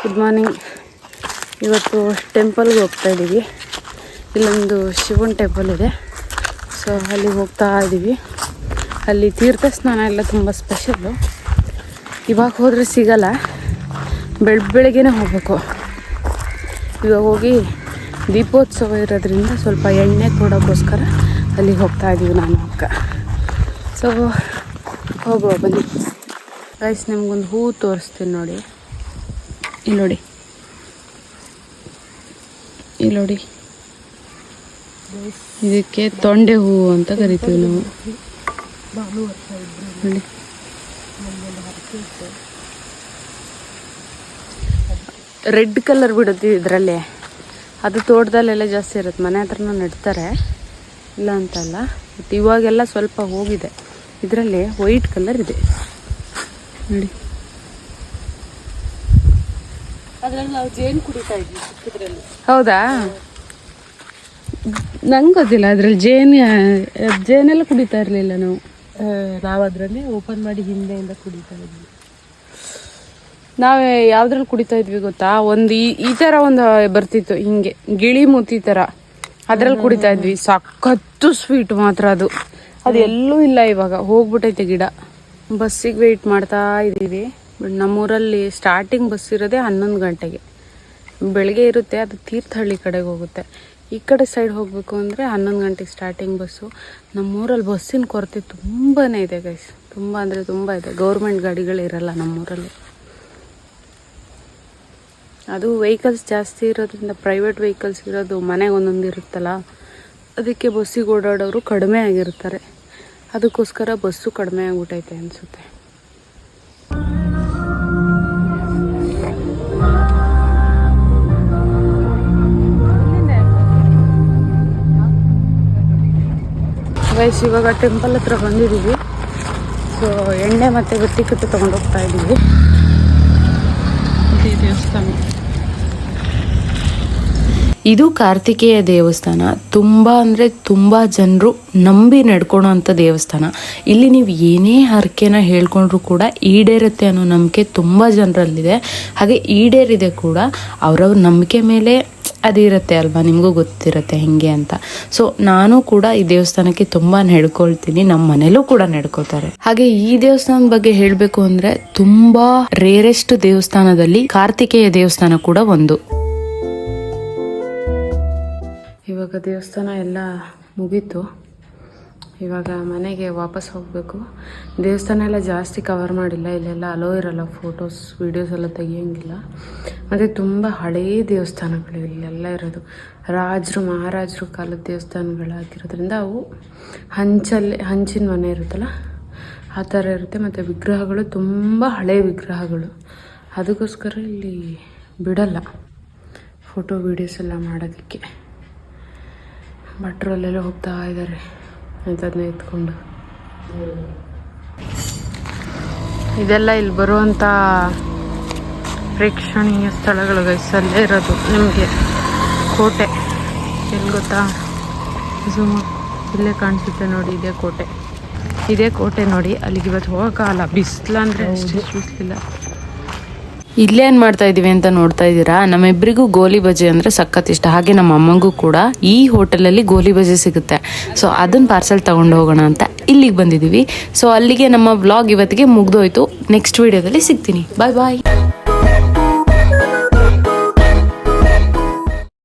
Good morning ಇವತ್ತು ಟೆಂಪಲ್ಗೆ ಹೋಗ್ತಾ ಇದ್ದೀವಿ ಇಲ್ಲೊಂದು ಶಿವನ್ ಟೆಂಪಲ್ ಇದೆ. ಸೊ ಅಲ್ಲಿಗೆ ಹೋಗ್ತಾ ಇದ್ದೀವಿ ಅಲ್ಲಿ ತೀರ್ಥ ಸ್ನಾನ ಎಲ್ಲ ತುಂಬ ಸ್ಪೆಷಲ್ಲು ಇವಾಗ ಹೋದರೆ ಸಿಗಲ್ಲ. ಬೆಳ, ಬೆಳಗ್ಗೆನೇ ಹೋಗಬೇಕು. ಇವಾಗ ಹೋಗಿ ದೀಪೋತ್ಸವ ಇರೋದ್ರಿಂದ ಸ್ವಲ್ಪ ಎಣ್ಣೆ ಕೊಡೋಕ್ಕೋಸ್ಕರ ಅಲ್ಲಿಗೆ ಹೋಗ್ತಾ ಇದ್ದೀವಿ ನಾನು ಅಕ್ಕ. ಸೊ ಹೋಗುವ ಬನ್ನಿ. ಗೈಸ್ ನಿಮ್ಗೊಂದು ಹೂ ತೋರಿಸ್ತೀನಿ ನೋಡಿ. ಇಲ್ಲಿ ನೋಡಿ. ಇಲ್ಲಿ ನೋಡಿ. ಇದಕ್ಕೆ ತೊಂಡೆ ಹೂವು ಅಂತ ಕರಿತೀವಿ ನಾವು. ನೋಡಿ. ರೆಡ್ ಕಲರ್ ಬಿಡುತ್ತೆ ಇದರಲ್ಲಿ. ಅದು ತೋಟದಲ್ಲೆಲ್ಲ ಜಾಸ್ತಿ ಇರುತ್ತೆ. ಮನೆ ಹತ್ರನೂ ನೆಡ್ತಾರೆ. ಇಲ್ಲ ಅಂತಲ್ಲ ಬಟ್ ಇವಾಗೆಲ್ಲ ಸ್ವಲ್ಪ ಹೋಗಿದೆ. ಇದರಲ್ಲಿ ವೈಟ್ ಕಲರ್ ಇದೆ. ನೋಡಿ. ಅದ್ರಲ್ಲಿ ನಾವು ಜೇನು ಕುಡಿತಾ ಇದ್ವಿ ಚಿಕ್ಕದ್ರಲ್ಲಿ. ಹೌದಾ? ನಂಗೆ ಗೊತ್ತಿಲ್ಲ ಅದ್ರಲ್ಲಿ ಜೇನು ಜೇನೆಲ್ಲ ಕುಡಿತಾ ಇರಲಿಲ್ಲ ನಾವು. ನಾವು ಅದರಲ್ಲಿ ಓಪನ್ ಮಾಡಿ ಹಿಂದೆಯಿಂದ ಕುಡಿತಾ ಇದ್ವಿ. ನಾವು ಯಾವ್ದ್ರಲ್ಲಿ ಕುಡಿತಾ ಇದ್ವಿ ಗೊತ್ತಾ? ಒಂದು ಈ ಈ ಥರ ಒಂದು ಬರ್ತಿತ್ತು ಹಿಂಗೆ ಗಿಳಿ ಮೂತಿ ಥರ ಅದ್ರಲ್ಲಿ ಕುಡಿತಾ ಇದ್ವಿ. ಸಖತ್ತು ಸ್ವೀಟ್ ಮಾತ್ರ ಅದು. ಅದು ಎಲ್ಲೂ ಇಲ್ಲ ಇವಾಗ. ಹೋಗ್ಬಿಟ್ಟೈತೆ ಗಿಡ. ಬಸ್ಸಿಗೆ ವೆಯ್ಟ್ ಮಾಡ್ತಾ ಇದ್ದೀವಿ ಬಟ್ ನಮ್ಮೂರಲ್ಲಿ ಸ್ಟಾರ್ಟಿಂಗ್ ಬಸ್ ಇರೋದೇ ಹನ್ನೊಂದು ಗಂಟೆಗೆ. ಬೆಳಗ್ಗೆ ಇರುತ್ತೆ, ಅದು ತೀರ್ಥಹಳ್ಳಿ ಕಡೆಗೆ ಹೋಗುತ್ತೆ. ಈ ಕಡೆ ಸೈಡ್ ಹೋಗಬೇಕು ಅಂದರೆ ಹನ್ನೊಂದು ಗಂಟೆಗೆ ಸ್ಟಾರ್ಟಿಂಗ್ ಬಸ್ಸು ನಮ್ಮೂರಲ್ಲಿ ಬಸ್ಸಿನ ಕೊರತೆ ತುಂಬಾ ಇದೆ ಗೈಸ್ ತುಂಬ ಅಂದರೆ ತುಂಬ ಇದೆ. ಗೌರ್ಮೆಂಟ್ ಗಾಡಿಗಳಿರಲ್ಲ ನಮ್ಮೂರಲ್ಲಿ. ಅದು ವೆಹಿಕಲ್ಸ್ ಜಾಸ್ತಿ ಇರೋದ್ರಿಂದ ಪ್ರೈವೇಟ್ ವೆಹಿಕಲ್ಸ್ ಇರೋದು ಮನೆಗೆ ಒಂದೊಂದು ಇರುತ್ತಲ್ಲ, ಅದಕ್ಕೆ ಬಸ್ಸಿಗೆ ಓಡಾಡೋರು ಕಡಿಮೆ ಆಗಿರ್ತಾರೆ. ಅದಕ್ಕೋಸ್ಕರ ಬಸ್ಸು ಕಡಿಮೆ ಆಗಿಬಿಟ್ಟೈತೆ ಅನಿಸುತ್ತೆ. ವಯಸ್ಸು ಇವಾಗ ಟೆಂಪಲ್ ಹತ್ರ ಬಂದಿದ್ದೀವಿ. ಸೊ ಎಣ್ಣೆ ಮತ್ತು ಗಟ್ಟಿ ಕಟ್ಟು ತೊಗೊಂಡು ಹೋಗ್ತಾ ಇದ್ದೀವಿ. ದೇವಸ್ಥಾನ. ಇದು ಕಾರ್ತಿಕೇಯ ದೇವಸ್ಥಾನ. ತುಂಬ ಅಂದರೆ ತುಂಬ ಜನರು ನಂಬಿ ನಡ್ಕೊಳೋ ಅಂಥ ದೇವಸ್ಥಾನ. ಇಲ್ಲಿ ನೀವು ಏನೇ ಹರಕೆನ ಹೇಳ್ಕೊಂಡ್ರು ಕೂಡ ಈಡೇರುತ್ತೆ ಅನ್ನೋ ನಂಬಿಕೆ ತುಂಬ ಜನರಲ್ಲಿದೆ. ಹಾಗೆ ಈಡೇರಿದೆ ಕೂಡ. ಅವರವ್ರ ನಂಬಿಕೆ ಮೇಲೆ ಅದಿರುತ್ತೆ ಅಲ್ವಾ? ನಿಮಗೂ ಗೊತ್ತಿರುತ್ತೆ ಹೇಗೆ ಅಂತ. ಸೊ ನಾನು ಕೂಡ ಈ ದೇವಸ್ಥಾನಕ್ಕೆ ತುಂಬ ನಡ್ಕೊಳ್ತೀನಿ. ನಮ್ಮ ಮನೇಲೂ ಕೂಡ ನಡ್ಕೋತಾರೆ ಹಾಗೆ ಈ ದೇವಸ್ಥಾನದ ಬಗ್ಗೆ ಹೇಳಬೇಕು ಅಂದರೆ ತುಂಬ ರೇರೆಸ್ಟ್ ದೇವಸ್ಥಾನದಲ್ಲಿ ಕಾರ್ತಿಕೇಯ ದೇವಸ್ಥಾನ ಕೂಡ ಒಂದು. ಇವಾಗ ದೇವಸ್ಥಾನ ಎಲ್ಲ ಮುಗೀತು. ಇವಾಗ ಮನೆಗೆ ವಾಪಸ್ ಹೋಗಬೇಕು. ದೇವಸ್ಥಾನ ಎಲ್ಲ ಜಾಸ್ತಿ ಕವರ್ ಮಾಡಿಲ್ಲ, ಇಲ್ಲೆಲ್ಲ ಅಲೋ ಇರಲ್ಲ ಫೋಟೋಸ್ ವೀಡಿಯೋಸ್ ಎಲ್ಲ ತೆಗಿಯೋಂಗಿಲ್ಲ. ಮತ್ತು ತುಂಬ ಹಳೇ ದೇವಸ್ಥಾನಗಳು ಇಲ್ಲೆಲ್ಲ ಇರೋದು. ರಾಜರು, ಮಹಾರಾಜರು ಕಾಲದ ದೇವಸ್ಥಾನಗಳಾಗಿರೋದ್ರಿಂದ ಅವು ಹಂಚಲ್ಲಿ, ಹಂಚಿನ ಮನೆ ಇರುತ್ತಲ್ಲ, ಆ ಥರ ಇರುತ್ತೆ. ಮತ್ತು ವಿಗ್ರಹಗಳು ತುಂಬ ಹಳೆಯ ವಿಗ್ರಹಗಳು. ಅದಕ್ಕೋಸ್ಕರ ಇಲ್ಲಿ ಬಿಡಲ್ಲ ಫೋಟೋ ವೀಡಿಯೋಸ್ ಎಲ್ಲ ಮಾಡೋದಕ್ಕೆ. ಭಟ್ರು ಅಲ್ಲೆಲ್ಲ ಹೋಗ್ತಾ ಇದ್ದಾರೆ. ಅದನ್ನ ಎತ್ಕೊಂಡು. ಇದೆಲ್ಲ ಇಲ್ಲಿ ಬರುವಂಥ ಪ್ರೇಕ್ಷಣೀಯ ಸ್ಥಳಗಳು ಗೈಸಲ್ಲೇ ಇರೋದು ನಿಮಗೆ ಕೋಟೆ. ಎಲ್ಲಿ ಗೊತ್ತಾ? ಝೂಮ್ ಇಲ್ಲೇ ಕಾಣಿಸುತ್ತೆ ನೋಡಿ ಇದೇ ಕೋಟೆ. ಇದೇ ಕೋಟೆ ನೋಡಿ ಅಲ್ಲಿಗೆ ಇವತ್ತು ಹೋಗೋಕ್ಕಾಗಲ್ಲ ಬಿಸಿಲು ಅಂದರೆ ಅಷ್ಟು ಬಿಸಿಲಿಲ್ಲ ಇಲ್ಲೇ ಏನ್ ಮಾಡ್ತಾ ಇದೀವಿ ಅಂತ ನೋಡ್ತಾ ಇದ್ದೀರಾ? ನಮ್ಮಿಬ್ಬರಿಗೂ ಗೋಲಿ ಬಜೆ ಅಂದ್ರೆ ಸಖತ್ ಇಷ್ಟ. ಹಾಗೆ ನಮ್ಮ ಅಮ್ಮಂಗೂ ಕೂಡ ಈ ಹೋಟೆಲಲ್ಲಿ ಗೋಲಿ ಬಜೆ ಸಿಗುತ್ತೆ. ಸೊ ಅದನ್ನ ಪಾರ್ಸೆಲ್ ತಗೊಂಡು ಹೋಗೋಣ ಅಂತ ಇಲ್ಲಿಗೆ ಬಂದಿದ್ದೀವಿ ಸೊ ಅಲ್ಲಿಗೆ ನಮ್ಮ ವ್ಲಾಗ್ ಇವತ್ತಿಗೆ ಮುಗ್ದೋಯ್ತು. ನೆಕ್ಸ್ಟ್ ವಿಡಿಯೋದಲ್ಲಿ ಸಿಗ್ತೀನಿ. ಬಾಯ್ ಬಾಯ್